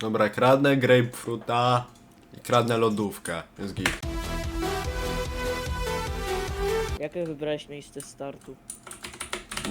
Dobra, kradnę grapefruita i kradnę lodówkę. Jest git. Jakie wybrałeś miejsce startu?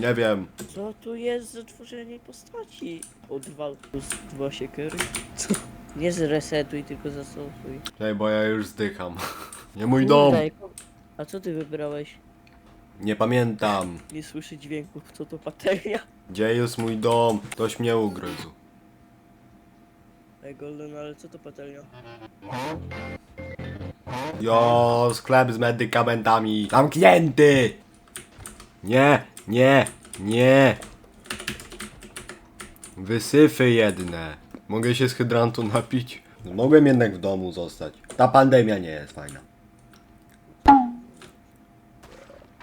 Nie wiem. Co tu jest za tworzenie postaci? O dwa plus dwa siekiery? Co? Nie zresetuj, tylko zastosuj. Ej, bo ja już zdycham. Nie mój dom. A co ty wybrałeś? Nie pamiętam. Nie słyszę dźwięków, co to patelnia? Gdzie jest mój dom? Ktoś mnie ugryzł. Ej, Golden, ale co to patelnia? Jo, sklep z medykamentami. Zamknięty! Nie, nie, nie. Wysyfy jedne. Mogę się z hydrantu napić? Mogłem jednak w domu zostać. Ta pandemia nie jest fajna.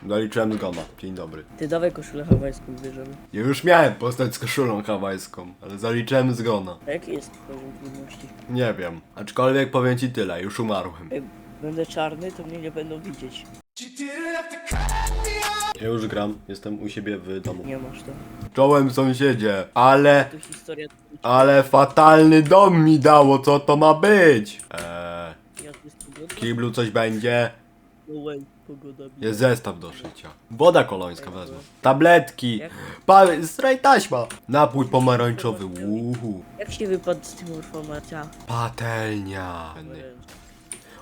Zaliczyłem zgona. Dzień dobry. Ty dawaj koszulę hawajską, bierzemy. Ja już miałem postać z koszulą hawajską, ale zaliczyłem zgona. A jaki jest poziom trudności? Nie wiem. Aczkolwiek powiem ci tyle, już umarłem. Jak będę czarny, to mnie nie będą widzieć. Ja już gram, jestem u siebie w domu. Nie masz to. Czołem sąsiedzie, ale, To historia... ale fatalny dom mi dało, co to ma być? Eee, Ja tu jest w kiblu coś będzie, No way, pogoda. jest zestaw do szycia. Woda kolońska wezmę. Tabletki, pa, straj taśma. Napój pomarańczowy, uhu. jak się wypadł z tym informacja? Patelnia.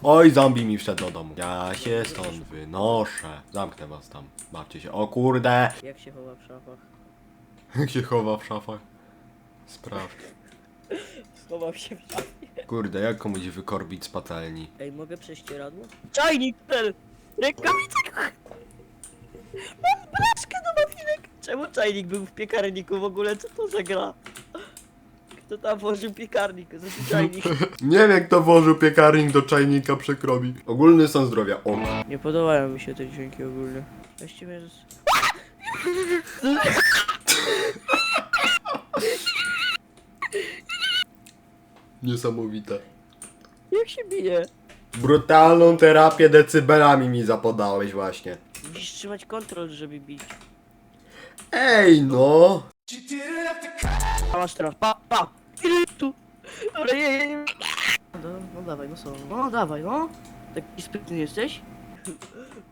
Oj, zombie mi wszedł do domu. Ja się stąd wynoszę. Zamknę was tam. Bawcie się. O kurde. Jak się chowa w szafach? Jak się chowa w szafach? Sprawdź. Schował się w szafie. Kurde, jak komuś wykorbić z patelni? Ej, mogę prześcieradło? Czajnik! Pel! Rękawica! Mam blaszkę do mafinek! Czemu czajnik był w piekarniku w ogóle? Co to za gra? Kto tam włożył piekarnik? Znaczy czajnik. Nie wiem, kto włożył piekarnik do czajnika przekrobi. Ogólny stan zdrowia. O. Nie podobają mi się te dźwięki ogólnie. Właściwie... z- Niesamowite. Jak się bije? Brutalną terapię decybelami mi zapodałeś właśnie. Musisz trzymać kontrol, żeby bić. Ej, no. A masz teraz, pa, pa! Ile tu? Dobra, nie, nie. No, no dawaj, no co? No dawaj, no. Taki sprytny jesteś?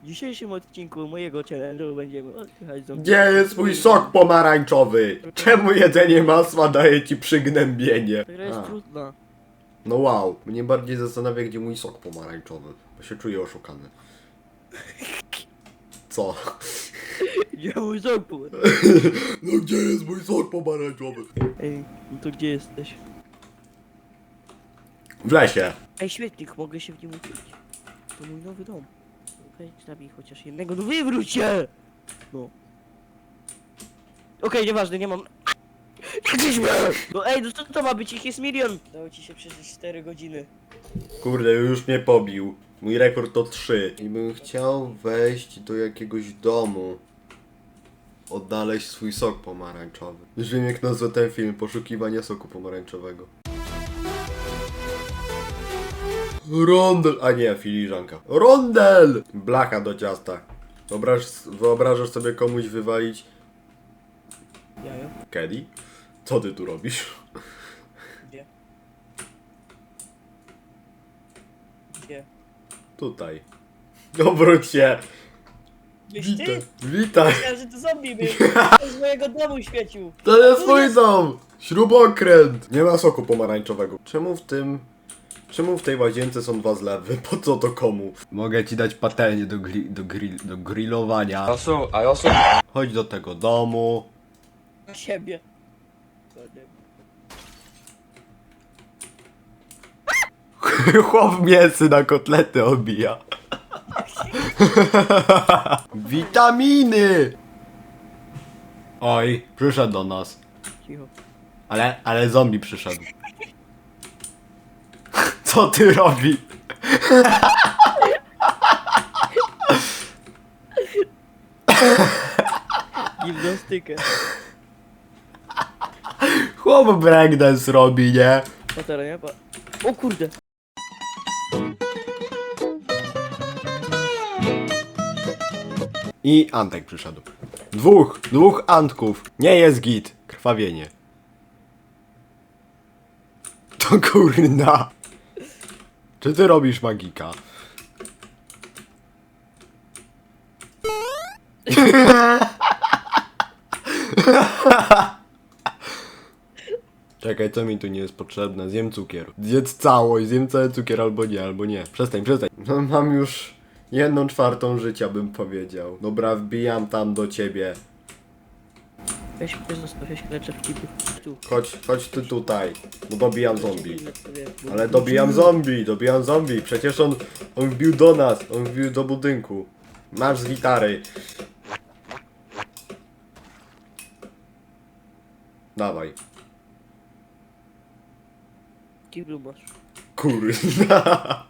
W dzisiejszym odcinku mojego challenge'u będziemy odpychać zombie. Gdzie jest mój sok pomarańczowy? Czemu jedzenie masła daje ci przygnębienie? Ta gra jest A, trudna. No wow. Mnie bardziej zastanawia, gdzie mój sok pomarańczowy. Bo się czuję oszukany. Co? Gdzie mój ząb był? No gdzie jest mój sok pomarańczowy? Ej, no to gdzie jesteś? W lesie. Ej, śmietnik, mogę się w nim ukryć. To mój nowy dom. Okej, zabij chociaż jednego, no wywróć się! No. Okej, nieważne, nie mam... Jesteśmy! No ej, no co to ma być? Ich jest milion! Dało ci się przeżyć 4 godziny. Kurde, już mnie pobił. Mój rekord to 3. I bym chciał wejść do jakiegoś domu. Odnaleźć swój sok pomarańczowy. Już wiem jak nazwę ten film. Poszukiwanie soku pomarańczowego. Rondel, a nie, filiżanka. Rondel! Blacha do ciasta. Wyobraż, wyobrażasz sobie komuś wywalić Jajo? Kedi? Co ty tu robisz? Gdzie? Gdzie? Tutaj. Obróć się. Gdzieś Witaj. ty? Witaj. Myślałem, że to zombie był. To z mojego domu świecił. To jest mój dom! Śrubokręt! Nie ma soku pomarańczowego. Czemu w tym... Czemu w tej łazience są dwa zlewy? Po co to komu? Mogę ci dać patelnię do, gri do, grill do grillowania. Chodź do tego domu. Siebie. Chłop mięsy na kotlety obija. Witaminy! Oj, przyszedł do nas. Cicho. Ale, ale zombie przyszedł. Co ty robi? Gimnastykę. Chłop breakdance robi, nie? Patera, nie? Pa... O kurde. I Antek przyszedł. Dwóch, dwóch Antków. Nie jest git. Krwawienie. To kurna? Czy ty robisz magika? Czekaj, co mi tu nie jest potrzebne? Zjem cukier. Zjedz całość, zjem cały cukier albo nie, albo nie. Przestań, przestań. No, mam już jedną czwartą życia, bym powiedział. Dobra, wbijam tam do ciebie. Weź mnie zostaw, ja się leczę w kibu. Tu. Chodź, chodź ty tutaj, bo dobijam zombie. Ale dobijam zombie, dobijam zombie. Przecież on, on wbił do nas, on wbił do budynku. Masz z gitary. Dawaj. Kiblu masz. Kurna.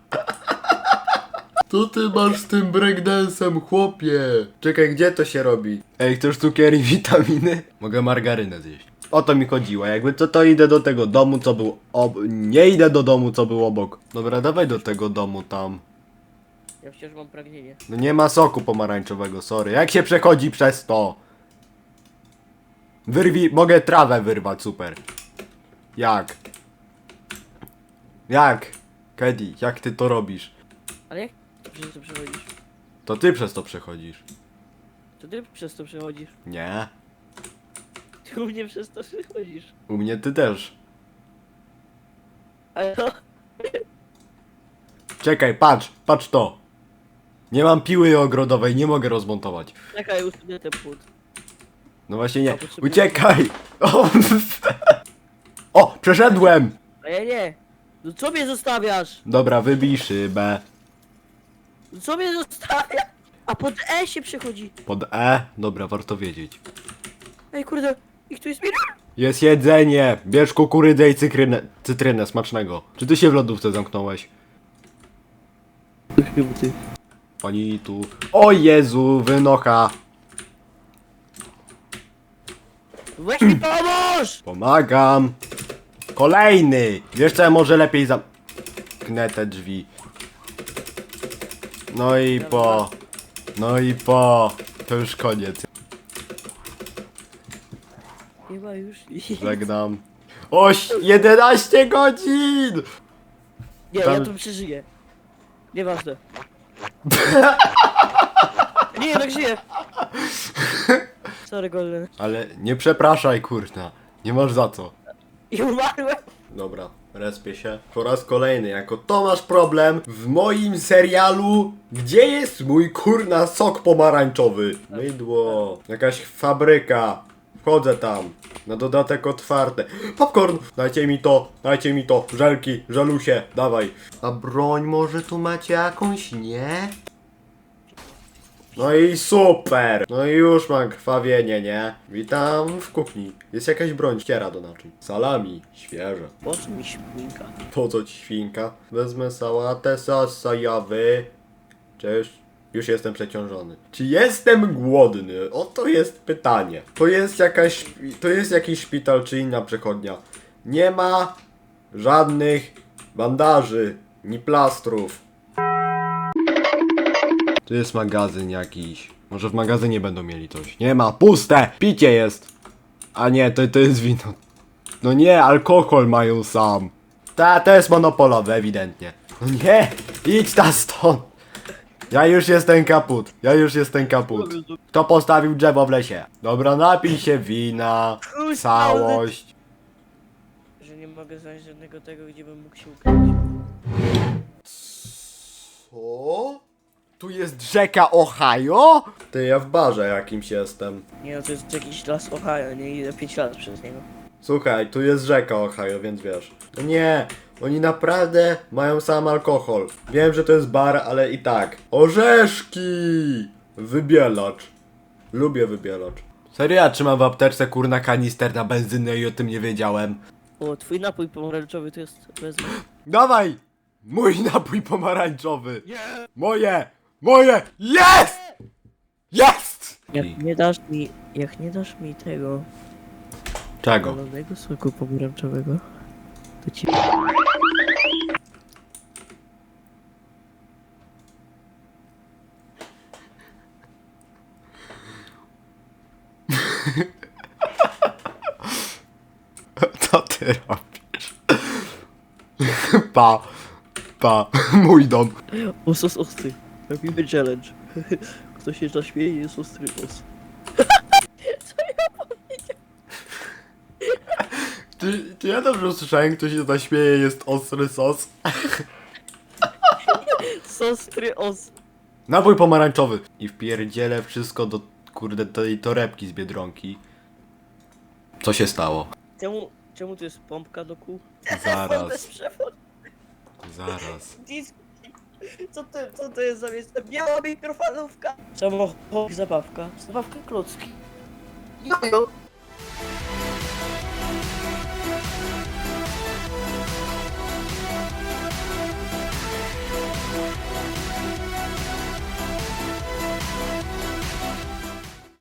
Co ty masz z tym breakdancem, chłopie? Czekaj, gdzie to się robi? Ej, chcesz cukier i witaminy? Mogę margarynę zjeść. O to mi chodziło, jakby co to idę do tego domu, co był ob... Nie idę do domu, co był obok. Dobra, dawaj do tego domu tam. Ja wciąż mam pragnienie. No nie ma soku pomarańczowego, sorry. Jak się przechodzi przez to? Wyrwi... Mogę trawę wyrwać, super. Jak? Jak? Kedi, jak ty to robisz? Ale jak ty przez to przechodzisz? To ty przez to przechodzisz. To ty przez to przechodzisz. Nie. Ty u mnie przez to przechodzisz. U mnie ty też. Ale to... Czekaj, patrz, patrz to. Nie mam piły ogrodowej, nie mogę rozmontować. Czekaj, usunę ten płód. No właśnie nie. Uciekaj! O, o przeszedłem! A ja nie. No co mnie zostawiasz? Dobra, wybij szybę. No co mnie zostawiasz? A pod E się przechodzi. Pod E. Dobra, warto wiedzieć. Ej kurde, ich tu jest milion. Jest jedzenie! Bierz kukurydzę i cytrynę, cytrynę smacznego. Czy ty się w lodówce zamknąłeś? Pani tu... O Jezu, wynocha! Weź mi pomóż! Pomagam! Kolejny! Wiesz co, ja może lepiej zamknę te drzwi. No i po... No i po... To już koniec. Nie ma już nic. Żegnam. Oś, 11 godzin! Nie, Tam- ja to przeżyję. Nieważne. Nie, jednak żyję. Sorry, Golden. Ale nie przepraszaj, kurna. Nie masz za co. I umarłem. Dobra, respię się. Po raz kolejny, jako to masz problem w moim serialu Gdzie jest mój kurna sok pomarańczowy? Mydło, jakaś fabryka. Wchodzę tam. Na dodatek otwarte. Popcorn! Dajcie mi to, dajcie mi to. Żelki, żelusie, dawaj. A broń może tu macie jakąś, nie? No i super! No i już mam krwawienie, nie? Witam w kuchni. Jest jakaś broń, ściera do naczyń. Salami, świeże. Po co mi śminka? Po co ci świnka? Wezmę sałatę sojawy. Cześć. Już jestem przeciążony. Czy jestem głodny? Oto jest pytanie. To jest jakaś... To jest jakiś szpital czy inna przechodnia. Nie ma żadnych bandaży, ni plastrów. Tu jest magazyn jakiś. Może w magazynie będą mieli coś. Nie ma, puste! Picie jest! A nie, to, to jest wino. No nie, alkohol mają sam. Ta, to jest monopolowe, ewidentnie. No nie, idź ta stąd. Ja już jestem kaput, ja już jestem kaput. Kto postawił drzewo w lesie? Dobra, napij się wina, całość. Że nie mogę znaleźć żadnego tego, gdzie bym mógł się ukryć. Co? Tu jest rzeka Ohio? Ty, ja w barze jakimś jestem. Nie no, to jest jakiś las Ohio, nie idę 5 lat przez niego. Słuchaj, tu jest rzeka Ohio, więc wiesz. No nie, oni naprawdę mają sam alkohol. Wiem, że to jest bar, ale i tak. Orzeszki! Wybielacz. Lubię wybielacz. Serio, ja trzymam w apteczce kurna kanister na benzynę i o tym nie wiedziałem. O, twój napój pomarańczowy to jest wezmę. Dawaj! Mój napój pomarańczowy! Moje! Moje! Jest! Jest! Jak nie dasz mi, jak nie dasz mi tego Czego? zielonego soku pomarańczowego, to ci... Co ty robisz? Pa. Pa. Mój dom. O, sos ostry. Robimy challenge. Kto się zaśmieje, jest ostry os. Czy, czy ja dobrze usłyszałem, kto się zaśmieje, jest ostry sos? Sostry os. Napój pomarańczowy. I wpierdzielę wszystko do, kurde, tej torebki z Biedronki. Co się stało? Czemu, czemu to jest pompka do kół? Zaraz, Bez przewodu. zaraz. Disk. Co to, co to jest za miejsce? Biała mikrofalówka. Samochód, zabawka. Zabawka klocki. Jojo.